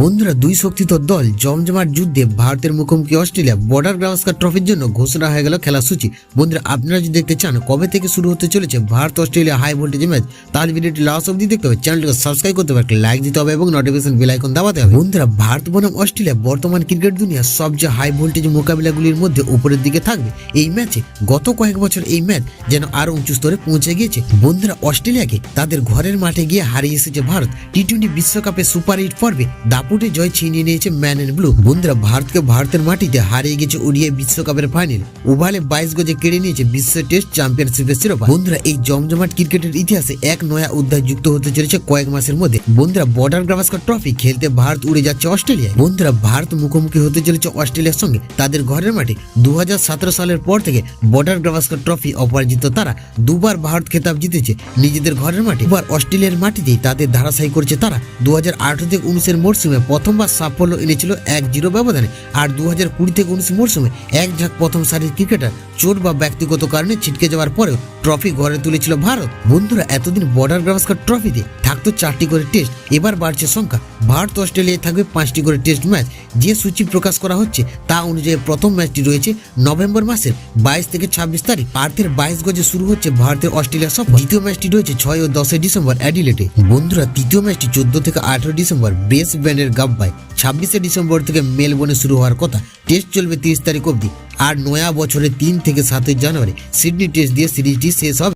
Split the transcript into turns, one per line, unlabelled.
বন্ধুরা দুই শক্তিধর দল জমজমাট যুদ্ধে ভারতের মুখোমুখি অস্ট্রেলিয়া বর্ডার গাভাস্কার ট্রফির জন্য ঘোষণা হয়ে গেল খেলার সূচি। বন্ধুরা, আপনারা যদি দেখতে চান কবে থেকে শুরু হতে চলেছে Bharat Australia high voltage match তাহলে ভিডিওটি লাস্ট অবধি দেখতে হবে। চ্যানেলটিকে সাবস্ক্রাইব করতে হবে লাইক দিতে হবে এবং নোটিফিকেশন বেল আইকন দাবাতে হবে। বন্ধুরা, ভারত বনাম অস্ট্রেলিয়া বর্তমান ক্রিকেট দুনিয়ার সবচেয়ে হাই ভোল্টেজ মোকাবিলাগুলির মধ্যে উপরের দিকে থাকবে। এই ম্যাচে গত কয়েক বছর এই ম্যাচ যেন আরও উঁচু স্তরে পৌঁছে গিয়েছে। বন্ধুরা, অস্ট্রেলিয়াকে তাদের ঘরের মাঠে গিয়ে হারিয়ে এসেছে ভারত। টি টোয়েন্টি বিশ্বকাপে সুপার এইট পর্বে দাপুটে জয় ছিনিয়ে নিয়েছে ম্যান এন্ড ব্লু। বন্ধুরা, ভারতকে ভারতের মাটিতে হারিয়ে গেছে ওডিআই বিশ্বকাপের ফাইনাল। ওভালে বাইশ গজে কেড়ে নিয়েছে বিশ্ব টেস্ট চ্যাম্পিয়নশিপের শিরোপা। বন্ধুরা, এই জমজমাট ক্রিকেটের ইতিহাসে এক নয়া অধ্যায় যুক্ত হতে চলেছে কয়েক মাসের মধ্যে। বন্ধুরা, বর্ডার গাভাস্কর ট্রফি খেলতে ভারত উড়ে যাচ্ছে অস্ট্রেলিয়ায়। বন্ধুরা, ভারত মুখোমুখি হতে চলেছে অস্ট্রেলিয়ার সঙ্গে। তাদের ঘরের মাঠে দু হাজার সতেরো সালের পর থেকে বর্ডার গাভাস্কর ট্রফি অপরাজিত। তারা দুবার ভারত খেতাব জিতেছে নিজেদের ঘরের মাঠে। এবার অস্ট্রেলিয়ার মাটিতেই তাদের ধারাশায়ী করেছে তারা। দু হাজার আঠারো থেকে উনিশের মরশুমে প্রথমবার সাফল্য এনেছিল এক জিরো ব্যবধানে। আর দু হাজার কুড়ি থেকে উনিশ মরশুমে এক ঝাঁক প্রথম সারির ক্রিকেটার চোট বা ব্যক্তিগত কারণে ছিটকে যাওয়ার পরেও ট্রফি ঘরে তুলেছিল ভারত। বন্ধুরা, এতদিন বর্ডার গাভাস্কর ট্রফিতে থাকতো চারটি করে টেস্ট, এবার বাড়ছে সংখ্যা। ভারত অস্ট্রেলিয়ায় থাকবে পাঁচটি করে টেস্ট ম্যাচ যে সূচি প্রকাশ করা হচ্ছে, তা অনুযায়ী প্রথম ম্যাচটি রয়েছে নভেম্বর মাসের বাইশ থেকে ছাব্বিশ তারিখ। পার্থের বাইশ গজে শুরু হচ্ছে ভারতের অস্ট্রেলিয়া সফর। দ্বিতীয় ম্যাচটি রয়েছে ছয় ও দশই ডিসেম্বর অ্যাডিলেটে। বন্ধুরা, তৃতীয় ম্যাচটি চোদ্দ থেকে আঠারো ডিসেম্বর ব্রেস ব্যান্ডের গাব্বায়। ছাব্বিশে ডিসেম্বর থেকে মেলবোর্নে শুরু হওয়ার কথা। টেস্ট চলবে তিরিশ তারিখ অবধি। আর নয়া বছরের তিন থেকে সাতই জানুয়ারি। সিডনি টেস্ট দিয়ে সিরিজটি শেষ হবে।